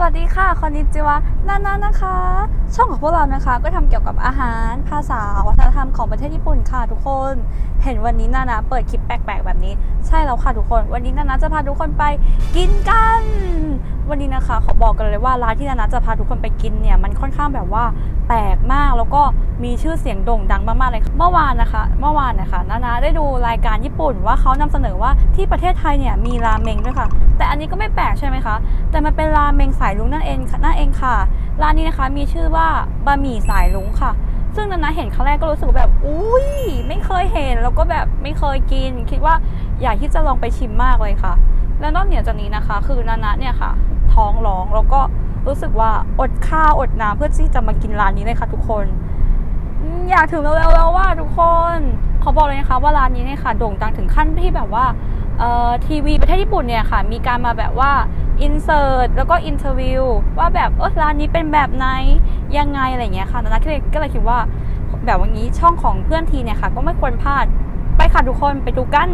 สวัสดีค่ะ คอนนิจิวะนานานะคะ ช่องของพวกเรานะคะ ก็ทำเกี่ยวกับอาหาร ภาษา วัฒนธรรมของประเทศญี่ปุ่นค่ะทุกคนเห็นวันนี้นานาเปิดคลิปแปลกๆแบบนี้ ใช่แล้วค่ะทุกคน วันนี้นานาจะพาทุกคนไปกินกัน วันนี้นะคะขอบอกกันเลยว่าร้านที่นานาจะพาทุกคนไปกินเนี่ยมันค่อนข้างแบบว่าแปลกมากแล้วก็มีชื่อเสียงโด่งดังมากๆเลยเมื่อวานนะคะ เมื่อวานนะคะนานาได้ดูรายการญี่ปุ่นว่าเขานำเสนอว่าที่ประเทศไทยเนี่ยมีราเมงด้วยค่ะ แต่อันนี้ก็ไม่แปลกใช่ไหมคะ แต่มันเป็นราเมงสายลุงนั่นเองนั่นเองค่ะร้านนี้นะคะมีชื่อว่าบะหมี่สายลุงค่ะ ซึ่งนานาเห็นครั้งแรกก็รู้สึกแบบอุ้ยไม่เคยเห็นแล้วก็แบบไม่เคยกิน คิดว่าอยากที่จะลองไปชิมมากเลยค่ะ แล้วนอกเหนือจากนี้นะคะ คือนานาเนี่ยค่ะ ท้องร้องแล้วก็รู้สึกว่าอดข้าวอดน้ำเพื่อที่จะมากินร้านนี้เลยค่ะทุกคน อยากถึงเร็วๆแล้วว่าทุกคนเขอบอกเลยนะคะว่าร้านนี้เนี่ยค่ะโด่งดังถึงขั้นที่แบบว่าเอ่อทีวีประเทศญี่ปุ่นเนี่ยค่ะมีการมาแบบว่าอินเสิร์ตแล้วก็อินเทอร์วิวว่าแบบเออร้านนี้เป็นแบบไหน ยังไงอะไรเงี้ยค่ะนานาก็เลยก็เลยคิดว่าแบบวันนี้ช่องของเพื่อนทีเนี่ยค่ะ ก็ไม่ควรพลาดไปค่ะทุกคนไปดูกัน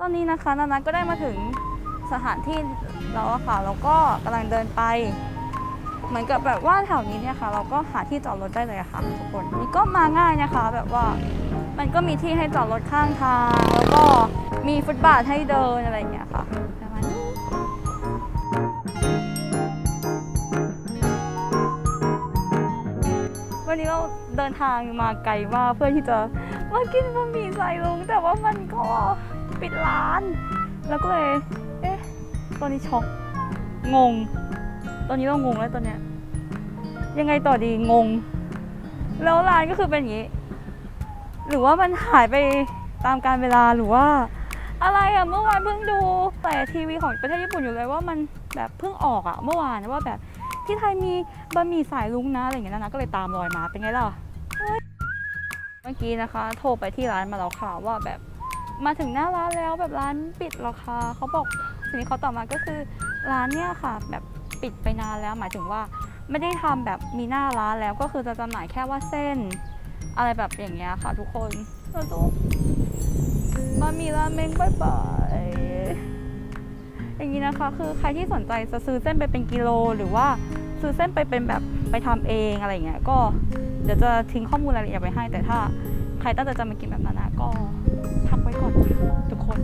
ตอนนี้นะคะนานาก็ได้มาถึงสถานที่แล้วค่ะแล้วก็กำลังเดินไป เหมือนกับแบบว่าแถวนี้เนี่ยค่ะ เราก็หาที่จอดรถได้เลยะค่ะทุกคนนี่ก็มาง่ายนะคะ แบบว่ามันก็มีที่ให้จอดรถข้างทางแล้วก็ มีฟุตบาทให้เดินอะไรอย่างเงี้ยค่ะประมาณนี้วันนี้เราเดินทางมาไกลมากเพื่อที่จะมากินบะหมี่ใส่ลุง แต่ว่ามันก็ปิดร้าน แล้วก็เลยเอ๊ะตอนนี้ช็อกงง ตอนนี้เรางงแล้วตอนเนี้ยยังไงต่อดีงง แล้วร้านก็คือเป็นอย่างนี้ หรือว่ามันหายไปตามการเวลาหรือว่า อะไรอะเมื่อวานเพิ่งดูแต่ทีวีของประเทศญี่ปุ่นอยู่เลยว่ามันแบบเพิ่งออกอะเมื่อวานว่าแบบที่ไทยมีบะหมี่สายลุงนะอะไรอย่างเงี้ยนะก็เลยตามรอยมาเป็นไงล่ะเมื่อกี้นะคะ โทรไปที่ร้านมาแล้วค่ะว่าแบบมาถึงหน้าร้านแล้วแบบร้านปิดแล้วค่ะเขาบอกสิ่งที่เขาตอบมาก็คือร้านเนี่ยค่ะ แบบปิดไปนานแล้วหมายถึงว่าไม่ได้ทำแบบมีหน้าร้านแล้วก็คือจะจำหน่ายแค่ว่าเส้น อะไรแบบอย่างเงี้ยค่ะ ทุกคนเราดู มามีราเมงบายบายอย่างนี้นะคะคือใครที่สนใจจะซื้อเส้นไปเป็นกิโล หรือว่าซื้อเส้นไปเป็นแบบไปทำเองอะไรเงี้ยก็เดี๋ยวจะทิ้งข้อมูลรายละเอียดไว้ให้ แต่ถ้าใครตั้งใจจะมากินแบบนั้นนะก็พักไว้ก่อนทุกคน